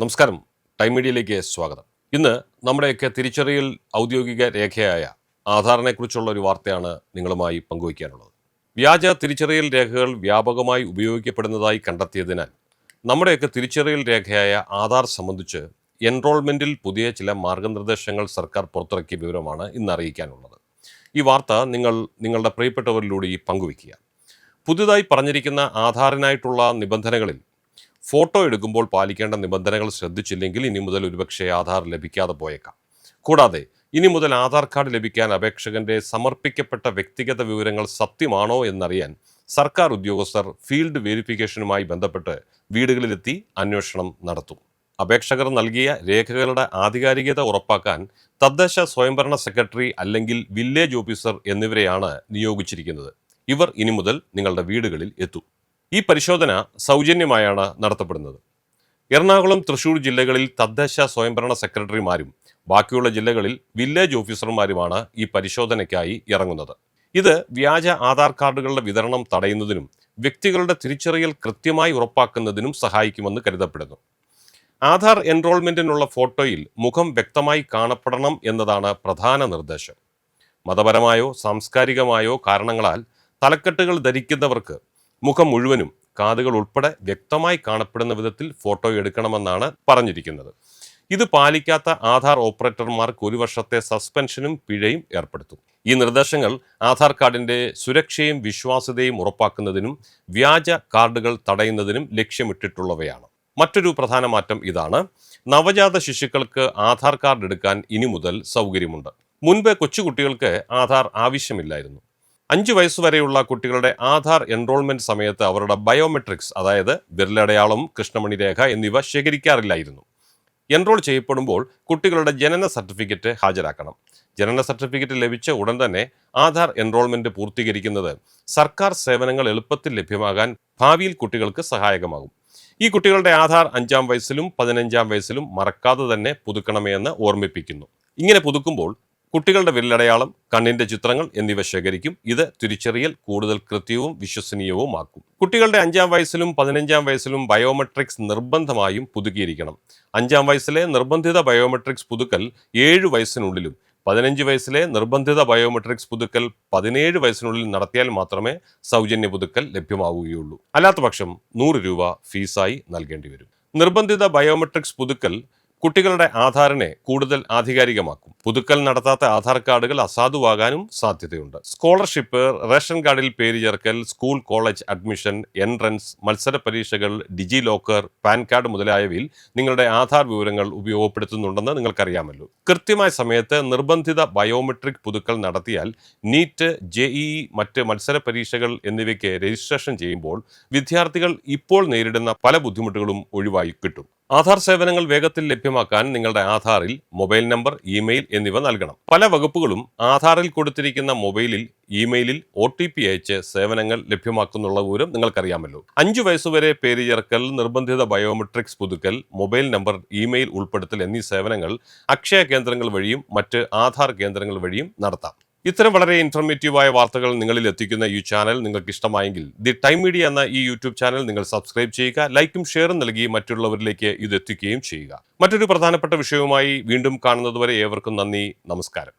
നമസ്കാരം. ടൈം മീഡിയയിലേക്ക് സ്വാഗതം. ഇന്ന് നമ്മുടെയൊക്കെ തിരിച്ചറിയൽ ഔദ്യോഗിക രേഖയായ ആധാറിനെക്കുറിച്ചുള്ള ഒരു വാർത്തയാണ് നിങ്ങളുമായി പങ്കുവയ്ക്കാനുള്ളത്. വ്യാജ തിരിച്ചറിയൽ രേഖകൾ വ്യാപകമായി ഉപയോഗിക്കപ്പെടുന്നതായി കണ്ടെത്തിയതിനാൽ നമ്മുടെയൊക്കെ തിരിച്ചറിയൽ രേഖയായ ആധാർ സംബന്ധിച്ച് എൻറോൾമെന്റിൽ പുതിയ ചില മാർഗനിർദ്ദേശങ്ങൾ സർക്കാർ പുറത്തിറക്കിയ വിവരമാണ് ഇന്ന് അറിയിക്കാനുള്ളത്. ഈ വാർത്ത നിങ്ങൾ നിങ്ങളുടെ പ്രിയപ്പെട്ടവരിലൂടെ പങ്കുവയ്ക്കുക. പുതുതായി പറഞ്ഞിരിക്കുന്ന ആധാറിനായിട്ടുള്ള നിബന്ധനകളിൽ ഫോട്ടോ എടുക്കുമ്പോൾ പാലിക്കേണ്ട നിബന്ധനകൾ ശ്രദ്ധിച്ചില്ലെങ്കിൽ ഇനി മുതൽ ഒരുപക്ഷെ ആധാർ ലഭിക്കാതെ പോയേക്കാം. കൂടാതെ ഇനി മുതൽ ആധാർ കാർഡ് ലഭിക്കാൻ അപേക്ഷകന്റെ സമർപ്പിക്കപ്പെട്ട വ്യക്തിഗത വിവരങ്ങൾ സത്യമാണോ എന്നറിയാൻ സർക്കാർ ഉദ്യോഗസ്ഥർ ഫീൽഡ് വെരിഫിക്കേഷനുമായി ബന്ധപ്പെട്ട് വീടുകളിലെത്തി അന്വേഷണം നടത്തും. അപേക്ഷകർ നൽകിയ രേഖകളുടെ ആധികാരികത ഉറപ്പാക്കാൻ തദ്ദേശ സ്വയംഭരണ സെക്രട്ടറി അല്ലെങ്കിൽ വില്ലേജ് ഓഫീസർ എന്നിവരെയാണ് നിയോഗിച്ചിരിക്കുന്നത്. ഇവർ ഇനി മുതൽ നിങ്ങളുടെ വീടുകളിൽ എത്തും. ഈ പരിശോധന സൗജന്യമായാണ് നടത്തപ്പെടുന്നത്. എറണാകുളം തൃശൂർ ജില്ലകളിൽ തദ്ദേശ സ്വയംഭരണ സെക്രട്ടറിമാരും ബാക്കിയുള്ള ജില്ലകളിൽ വില്ലേജ് ഓഫീസർമാരുമാണ് ഈ പരിശോധനയ്ക്കായി ഇറങ്ങുന്നത്. ഇത് വ്യാജ ആധാർ കാർഡുകളുടെ വിതരണം തടയുന്നതിനും വ്യക്തികളുടെ തിരിച്ചറിയൽ കൃത്യമായി ഉറപ്പാക്കുന്നതിനും സഹായിക്കുമെന്ന് കരുതപ്പെടുന്നു. ആധാർ എൻറോൾമെന്റിനുള്ള ഫോട്ടോയിൽ മുഖം വ്യക്തമായി കാണപ്പെടണം എന്നതാണ് പ്രധാന നിർദ്ദേശം. മതപരമായോ സാംസ്കാരികമായോ കാരണങ്ങളാൽ തലക്കെട്ടുകൾ ധരിക്കുന്നവർക്ക് മുഖം മുഴുവനും കാതുകൾ ഉൾപ്പെടെ വ്യക്തമായി കാണപ്പെടുന്ന വിധത്തിൽ ഫോട്ടോ എടുക്കണമെന്നാണ് പറഞ്ഞിരിക്കുന്നത്. ഇത് പാലിക്കാത്ത ആധാർ ഓപ്പറേറ്റർമാർക്ക് ഒരു വർഷത്തെ സസ്പെൻഷനും പിഴയും ഏർപ്പെടുത്തും. ഈ നിർദ്ദേശങ്ങൾ ആധാർ കാർഡിന്റെ സുരക്ഷയും വിശ്വാസ്യതയും ഉറപ്പാക്കുന്നതിനും വ്യാജ കാർഡുകൾ തടയുന്നതിനും ലക്ഷ്യമിട്ടിട്ടുള്ളവയാണ്. മറ്റൊരു പ്രധാന മാറ്റം ഇതാണ്. നവജാത ശിശുക്കൾക്ക് ആധാർ കാർഡ് എടുക്കാൻ ഇനി മുതൽ സൗകര്യമുണ്ട്. മുൻപ് കൊച്ചുകുട്ടികൾക്ക് ആധാർ ആവശ്യമില്ലായിരുന്നു. അഞ്ച് വയസ്സുവരെയുള്ള കുട്ടികളുടെ ആധാർ എൻറോൾമെന്റ് സമയത്ത് അവരുടെ ബയോമെട്രിക്സ് അതായത് വിരലടയാളം കൃഷ്ണമണി രേഖ എന്നിവ ശേഖരിക്കാറില്ലായിരുന്നു. എൻറോൾ ചെയ്യപ്പെടുമ്പോൾ കുട്ടികളുടെ ജനന സർട്ടിഫിക്കറ്റ് ഹാജരാക്കണം. ജനന സർട്ടിഫിക്കറ്റ് ലഭിച്ച ഉടൻ തന്നെ ആധാർ എൻറോൾമെന്റ് പൂർത്തീകരിക്കുന്നത് സർക്കാർ സേവനങ്ങൾ എളുപ്പത്തിൽ ലഭ്യമാകാൻ ഭാവിയിൽ കുട്ടികൾക്ക് സഹായകമാകും. ഈ കുട്ടികളുടെ ആധാർ അഞ്ചാം വയസ്സിലും പതിനഞ്ചാം വയസ്സിലും മറക്കാതെ തന്നെ പുതുക്കണമേ എന്ന് ഓർമ്മിപ്പിക്കുന്നു. ഇങ്ങനെ പുതുക്കുമ്പോൾ കുട്ടികളുടെ വിരലടയാളം കണ്ണിന്റെ ചിത്രങ്ങൾ എന്നിവ ശേഖരിക്കും. ഇത് തിരിച്ചറിയൽ കൂടുതൽ കൃത്യവും വിശ്വസനീയവുമാക്കും. കുട്ടികളുടെ അഞ്ചാം വയസ്സിലും പതിനഞ്ചാം വയസ്സിലും ബയോമെട്രിക്സ് നിർബന്ധമായും പുതുക്കിയിരിക്കണം. അഞ്ചാം വയസ്സിലെ നിർബന്ധിത ബയോമെട്രിക്സ് പുതുക്കൽ ഏഴ് വയസ്സിനുള്ളിലും പതിനഞ്ച് വയസ്സിലെ നിർബന്ധിത ബയോമെട്രിക്സ് പുതുക്കൽ പതിനേഴ് വയസ്സിനുള്ളിൽ നടത്തിയാൽ മാത്രമേ സൗജന്യ പുതുക്കൽ ലഭ്യമാവുകയുള്ളൂ. അല്ലാത്തപക്ഷം നൂറ് രൂപ ഫീസായി നൽകേണ്ടി വരും നിർബന്ധിത ബയോമെട്രിക്സ് പുതുക്കൽ കുട്ടികളുടെ ആധാറിനെ കൂടുതൽ ആധികാരികമാക്കും. പുതുക്കൽ നടത്താത്ത ആധാർ കാർഡുകൾ അസാധുവാകാനും സാധ്യതയുണ്ട്. സ്കോളർഷിപ്പ് റേഷൻ കാർഡിൽ പേര് ചേർക്കൽ സ്കൂൾ കോളേജ് അഡ്മിഷൻ എൻട്രൻസ് മത്സര പരീക്ഷകൾ ഡിജി ലോക്കർ പാൻ കാർഡ് മുതലായവയിൽ നിങ്ങളുടെ ആധാർ വിവരങ്ങൾ ഉപയോഗപ്പെടുത്തുന്നുണ്ടെന്ന് നിങ്ങൾക്കറിയാമല്ലോ. കൃത്യമായ സമയത്ത് നിർബന്ധിത ബയോമെട്രിക് പുതുക്കൽ നടത്തിയാൽ നീറ്റ് ജെഇഇ മറ്റ് മത്സര പരീക്ഷകൾ എന്നിവയ്ക്ക് രജിസ്ട്രേഷൻ ചെയ്യുമ്പോൾ വിദ്യാർത്ഥികൾ ഇപ്പോൾ നേരിടുന്ന പല ബുദ്ധിമുട്ടുകളും ഒഴിവായി കിട്ടും. ആധാർ സേവനങ്ങൾ വേഗത്തിൽ ലഭ്യമാക്കാൻ നിങ്ങളുടെ ആധാറിൽ മൊബൈൽ നമ്പർ ഇമെയിൽ എന്നിവ നൽകണം. പല വകുപ്പുകളും ആധാറിൽ കൊടുത്തിരിക്കുന്ന മൊബൈലിൽ ഇമെയിലിൽ ഒ ടി പി അയച്ച് സേവനങ്ങൾ ലഭ്യമാക്കുന്നുള്ള വിവരം നിങ്ങൾക്കറിയാമല്ലോ. അഞ്ചു വയസ്സുവരെ പേര് ചേർക്കൽ നിർബന്ധിത ബയോമെട്രിക്സ് പുതുക്കൽ മൊബൈൽ നമ്പർ ഇമെയിൽ ഉൾപ്പെടുത്തൽ എന്നീ സേവനങ്ങൾ അക്ഷയ കേന്ദ്രങ്ങൾ വഴിയും മറ്റ് ആധാർ കേന്ദ്രങ്ങൾ വഴിയും നടത്താം. ഇത്തരം വളരെ ഇൻഫർമേറ്റീവായ വാർത്തകൾ നിങ്ങളിൽ എത്തിക്കുന്ന ഈ ചാനൽ നിങ്ങൾക്ക് ഇഷ്ടമായെങ്കിൽ ദി ടൈം മീഡിയ എന്ന ഈ യൂട്യൂബ് ചാനൽ നിങ്ങൾ സബ്സ്ക്രൈബ് ചെയ്യുക ലൈക്കും ഷെയറും നൽകി മറ്റുള്ളവരിലേക്ക് ഇത് എത്തിക്കുകയും ചെയ്യുക. മറ്റൊരു പ്രധാനപ്പെട്ട വിഷയവുമായി വീണ്ടും കാണുന്നതുവരെ ഏവർക്കും നന്ദി നമസ്കാരം.